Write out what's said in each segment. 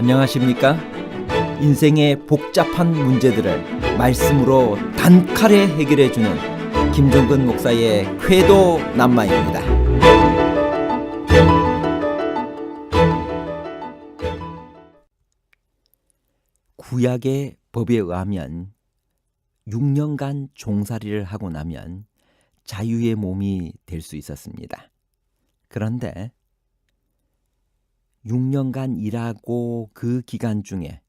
안녕하십니까? 인생의 복잡한 문제들을 말씀으로 단칼에 해결해 주는 김종근 목사의 쾌도 남마입니다. 구약의 법에 의하면 6년간 종살이를 하고 나면 자유의 몸이 될 수 있었습니다. 그런데 6년간 일하고 그 기간 중에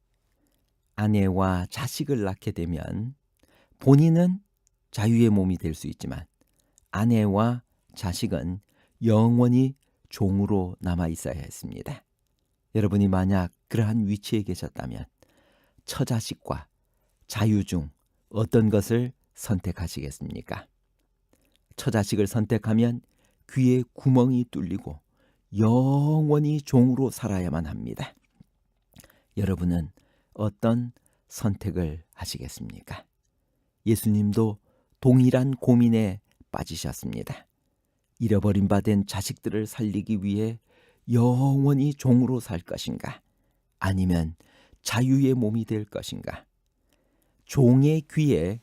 아내와 자식을 낳게 되면 본인은 자유의 몸이 될 수 있지만 아내와 자식은 영원히 종으로 남아 있어야 했습니다. 여러분이 만약 그러한 위치에 계셨다면 처자식과 자유 중 어떤 것을 선택하시겠습니까? 처자식을 선택하면 귀에 구멍이 뚫리고 영원히 종으로 살아야만 합니다. 여러분은 어떤 선택을 하시겠습니까? 예수님도 동일한 고민에 빠지셨습니다. 잃어버린 바 된 자식들을 살리기 위해 영원히 종으로 살 것인가? 아니면 자유의 몸이 될 것인가? 종의 귀에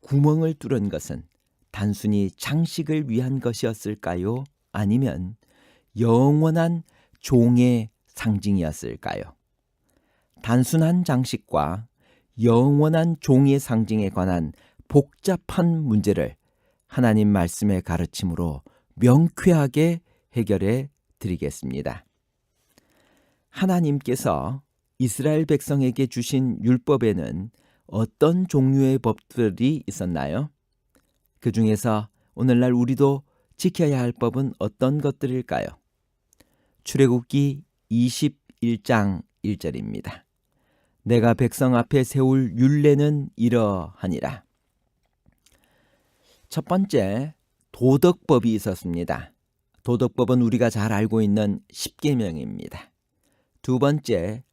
구멍을 뚫은 것은 단순히 장식을 위한 것이었을까요? 아니면 영원한 종의 상징이었을까요? 단순한 장식과 영원한 종의 상징에 관한 복잡한 문제를 하나님 말씀의 가르침으로 명쾌하게 해결해 드리겠습니다. 하나님께서 이스라엘 백성에게 주신 율법에는 어떤 종류의 법들이 있었나요? 그 중에서 오늘날 우리도 지켜야 할 법은 어떤 것들일까요? 출애굽기 21장 1절입니다. 내가 백성 앞에 세울 율례는 이러하니라. 첫 번째 도덕법이 있었습니다. 도덕법은 우리가 잘 알고 있는 십계명입니다. 두 번째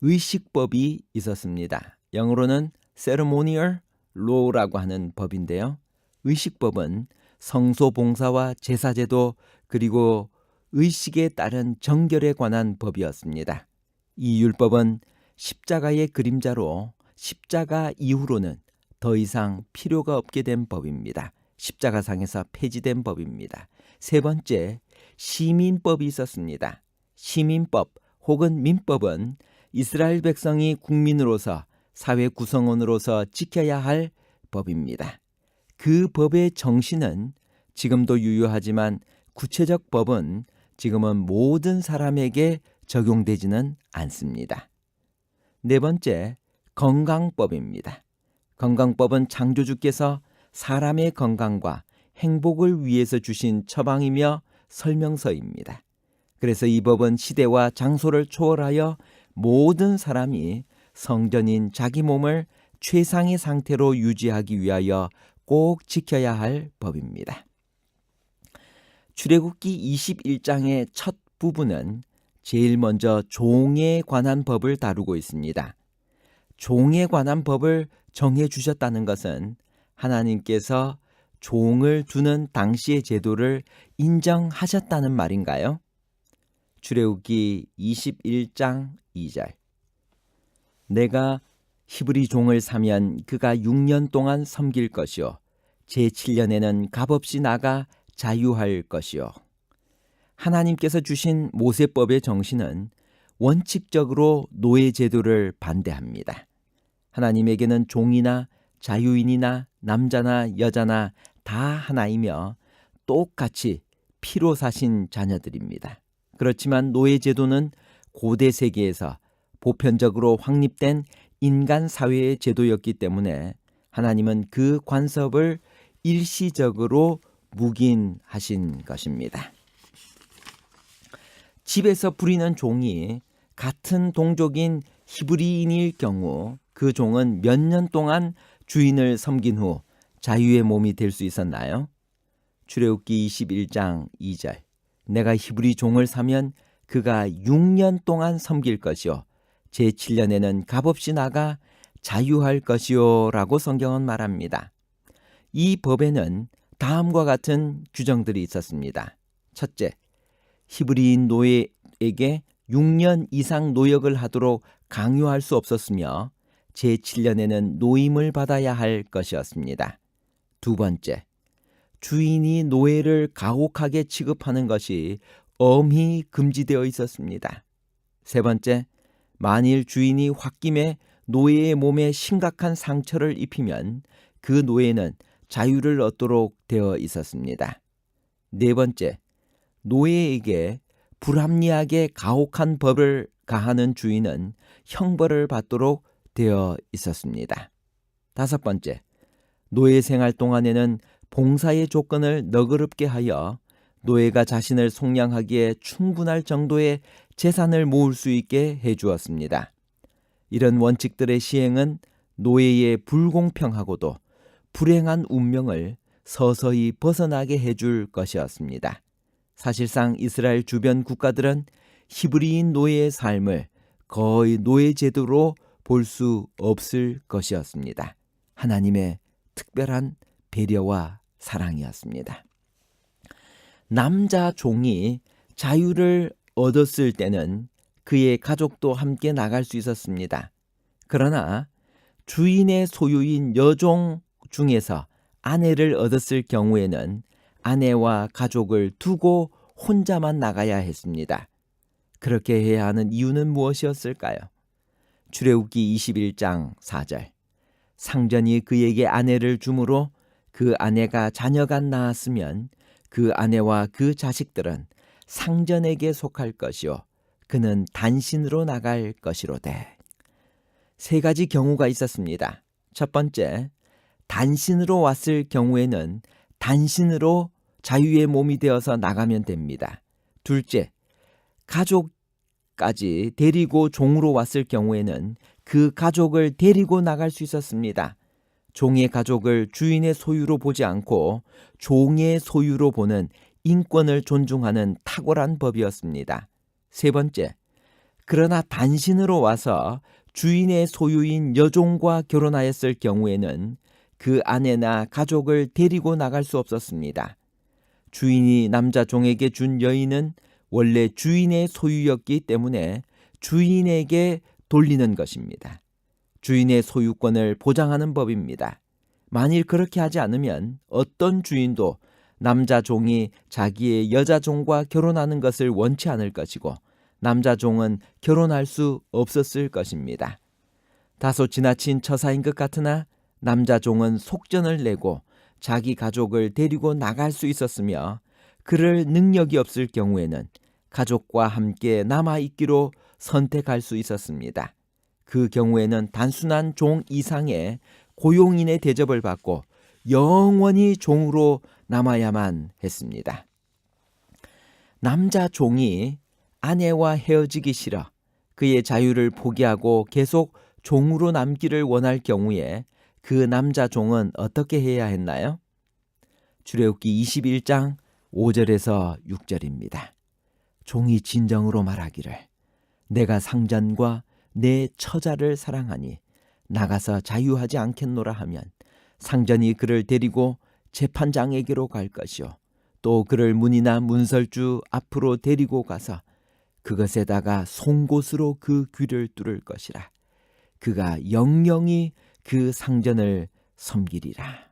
의식법이 있었습니다. 영어로는 ceremonial law라고 하는 법인데요. 의식법은 성소 봉사와 제사 제도 그리고 의식에 따른 정결에 관한 법이었습니다. 이 율법은 십자가의 그림자로 십자가 이후로는 더 이상 필요가 없게 된 법입니다. 십자가상에서 폐지된 법입니다. 세 번째, 시민법이 있었습니다. 시민법 혹은 민법은 이스라엘 백성이 국민으로서 사회 구성원으로서 지켜야 할 법입니다. 그 법의 정신은 지금도 유효하지만 구체적 법은 지금은 모든 사람에게 적용되지는 않습니다. 네 번째, 건강법입니다. 건강법은 창조주께서 사람의 건강과 행복을 위해서 주신 처방이며 설명서입니다. 그래서 이 법은 시대와 장소를 초월하여 모든 사람이 성전인 자기 몸을 최상의 상태로 유지하기 위하여 꼭 지켜야 할 법입니다. 출애굽기 21장의 첫 부분은 제일 먼저 종에 관한 법을 다루고 있습니다. 종에 관한 법을 정해 주셨다는 것은 하나님께서 종을 두는 당시의 제도를 인정하셨다는 말인가요? 출애굽기 21장 2절 내가 히브리 종을 사면 그가 6년 동안 섬길 것이요 제 7년에는 값없이 나가 자유할 것이요 하나님께서 주신 모세법의 정신은 원칙적으로 노예 제도를 반대합니다. 하나님에게는 종이나 자유인이나 남자나 여자나 다 하나이며 똑같이 피로 사신 자녀들입니다. 그렇지만 노예 제도는 고대 세계에서 보편적으로 확립된 인간 사회의 제도였기 때문에 하나님은 그 관습을 일시적으로 묵인하신 것입니다. 집에서 부리는 종이 같은 동족인 히브리인일 경우 그 종은 몇 년 동안 주인을 섬긴 후 자유의 몸이 될 수 있었나요? 출애굽기 21장 2절 내가 히브리 종을 사면 그가 6년 동안 섬길 것이요 제 7년에는 값없이 나가 자유할 것이요 라고 성경은 말합니다. 이 법에는 다음과 같은 규정들이 있었습니다. 첫째, 히브리인 노예에게 6년 이상 노역을 하도록 강요할 수 없었으며 제7년에는 노임을 받아야 할 것이었습니다. 두 번째, 주인이 노예를 가혹하게 취급하는 것이 엄히 금지되어 있었습니다. 세 번째, 만일 주인이 홧김에 노예의 몸에 심각한 상처를 입히면 그 노예는 자유를 얻도록 되어 있었습니다. 네 번째, 노예에게 불합리하게 가혹한 법을 가하는 주인은 형벌을 받도록 되어 있었습니다. 다섯 번째, 노예 생활 동안에는 봉사의 조건을 너그럽게 하여 노예가 자신을 속량하기에 충분할 정도의 재산을 모을 수 있게 해 주었습니다. 이런 원칙들의 시행은 노예의 불공평하고도 불행한 운명을 서서히 벗어나게 해줄 것이었습니다. 사실상 이스라엘 주변 국가들은 히브리인 노예의 삶을 거의 노예 제도로 볼 수 없을 것이었습니다. 하나님의 특별한 배려와 사랑이었습니다. 남자 종이 자유를 얻었을 때는 그의 가족도 함께 나갈 수 있었습니다. 그러나 주인의 소유인 여종 중에서 아내를 얻었을 경우에는 아내와 가족을 두고 혼자만 나가야 했습니다. 그렇게 해야 하는 이유는 무엇이었을까요? 출애굽기 21장 4절 상전이 그에게 아내를 주므로 그 아내가 자녀가 낳았으면 그 아내와 그 자식들은 상전에게 속할 것이요 그는 단신으로 나갈 것이로되 세 가지 경우가 있었습니다. 첫 번째 단신으로 왔을 경우에는 단신으로 자유의 몸이 되어서 나가면 됩니다. 둘째, 가족까지 데리고 종으로 왔을 경우에는 그 가족을 데리고 나갈 수 있었습니다. 종의 가족을 주인의 소유로 보지 않고 종의 소유로 보는 인권을 존중하는 탁월한 법이었습니다. 세 번째, 그러나 단신으로 와서 주인의 소유인 여종과 결혼하였을 경우에는 그 아내나 가족을 데리고 나갈 수 없었습니다. 주인이 남자 종에게 준 여인은 원래 주인의 소유였기 때문에 주인에게 돌리는 것입니다. 주인의 소유권을 보장하는 법입니다. 만일 그렇게 하지 않으면 어떤 주인도 남자 종이 자기의 여자 종과 결혼하는 것을 원치 않을 것이고 남자 종은 결혼할 수 없었을 것입니다. 다소 지나친 처사인 것 같으나 남자 종은 속전을 내고 자기 가족을 데리고 나갈 수 있었으며 그럴 능력이 없을 경우에는 가족과 함께 남아 있기로 선택할 수 있었습니다. 그 경우에는 단순한 종 이상의 고용인의 대접을 받고 영원히 종으로 남아야만 했습니다. 남자 종이 아내와 헤어지기 싫어 그의 자유를 포기하고 계속 종으로 남기를 원할 경우에 그 남자 종은 어떻게 해야 했나요? 출애굽기 21장 5절에서 6절입니다. 종이 진정으로 말하기를 내가 상전과 내 처자를 사랑하니 나가서 자유하지 않겠노라 하면 상전이 그를 데리고 재판장에게로 갈 것이요 또 그를 문이나 문설주 앞으로 데리고 가서 그것에다가 송곳으로 그 귀를 뚫을 것이라 그가 영영이 그 상전을 섬기리라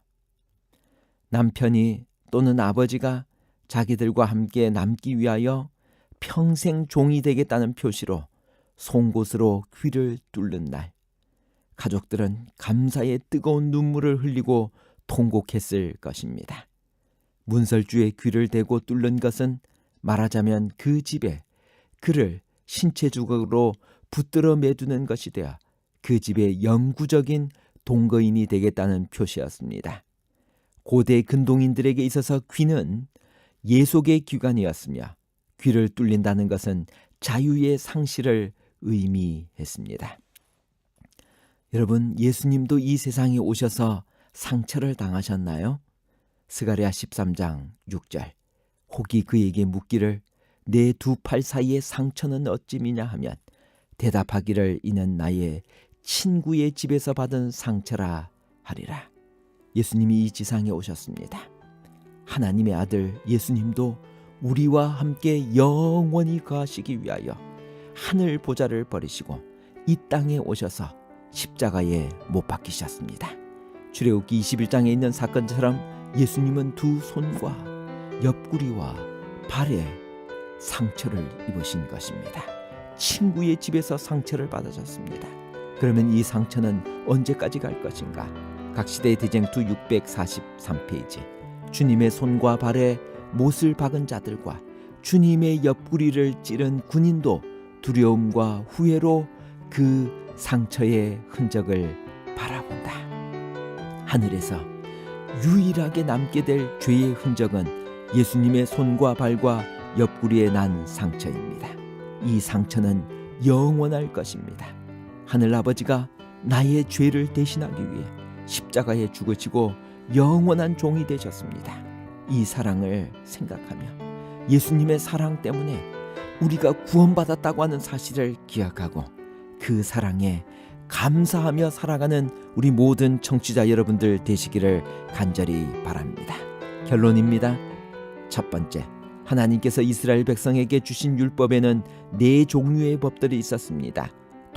남편이 또는 아버지가 자기들과 함께 남기 위하여 평생 종이 되겠다는 표시로 송곳으로 귀를 뚫는 날 가족들은 감사의 뜨거운 눈물을 흘리고 통곡했을 것입니다. 문설주의 귀를 대고 뚫는 것은 말하자면 그 집에 그를 신체적으로 붙들어 매두는 것이 되어 그 집의 영구적인 동거인이 되겠다는 표시였습니다. 고대 근동인들에게 있어서 귀는 예속의 기관이었으며 귀를 뚫린다는 것은 자유의 상실을 의미했습니다. 여러분, 예수님도 이 세상에 오셔서 상처를 당하셨나요? 스가랴 13장 6절. 혹이 그에게 묻기를 내 두 팔 사이의 상처는 어찌미냐 하면 대답하기를 이는 나의 친구의 집에서 받은 상처라 하리라. 예수님이 이 지상에 오셨습니다. 하나님의 아들 예수님도 우리와 함께 영원히 거하시기 위하여 하늘 보좌를 버리시고 이 땅에 오셔서 십자가에 못 박히셨습니다. 출애굽기 21장에 있는 사건처럼 예수님은 두 손과 옆구리와 발에 상처를 입으신 것입니다. 친구의 집에서 상처를 받으셨습니다. 그러면 이 상처는 언제까지 갈 것인가? 각 시대 대쟁투 643페이지. 주님의 손과 발에 못을 박은 자들과 주님의 옆구리를 찌른 군인도 두려움과 후회로 그 상처의 흔적을 바라본다. 하늘에서 유일하게 남게 될 죄의 흔적은 예수님의 손과 발과 옆구리에 난 상처입니다. 이 상처는 영원할 것입니다. 하늘 아버지가 나의 죄를 대신하기 위해 십자가에 죽으시고 영원한 종이 되셨습니다. 이 사랑을 생각하며 예수님의 사랑 때문에 우리가 구원받았다고 하는 사실을 기억하고 그 사랑에 감사하며 살아가는 우리 모든 청취자 여러분들 되시기를 간절히 바랍니다. 결론입니다. 첫 번째, 하나님께서 이스라엘 백성에게 주신 율법에는 네 종류의 법들이 있었습니다.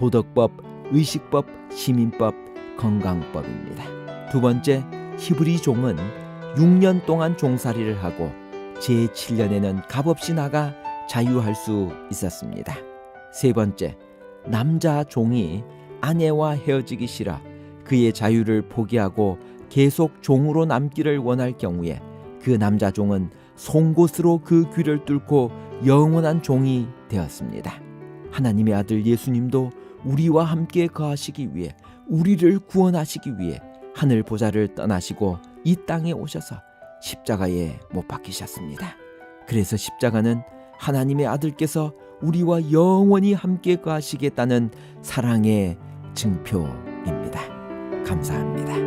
도덕법, 의식법, 시민법, 건강법입니다. 두 번째, 히브리 종은 6년 동안 종살이를 하고 제7년에는 값없이 나가 자유할 수 있었습니다. 세 번째, 남자 종이 아내와 헤어지기 싫어 그의 자유를 포기하고 계속 종으로 남기를 원할 경우에 그 남자 종은 송곳으로 그 귀를 뚫고 영원한 종이 되었습니다. 하나님의 아들 예수님도 우리와 함께 거하시기 위해 우리를 구원하시기 위해 하늘 보좌를 떠나시고 이 땅에 오셔서 십자가에 못 박히셨습니다. 그래서 십자가는 하나님의 아들께서 우리와 영원히 함께 거하시겠다는 사랑의 증표입니다. 감사합니다.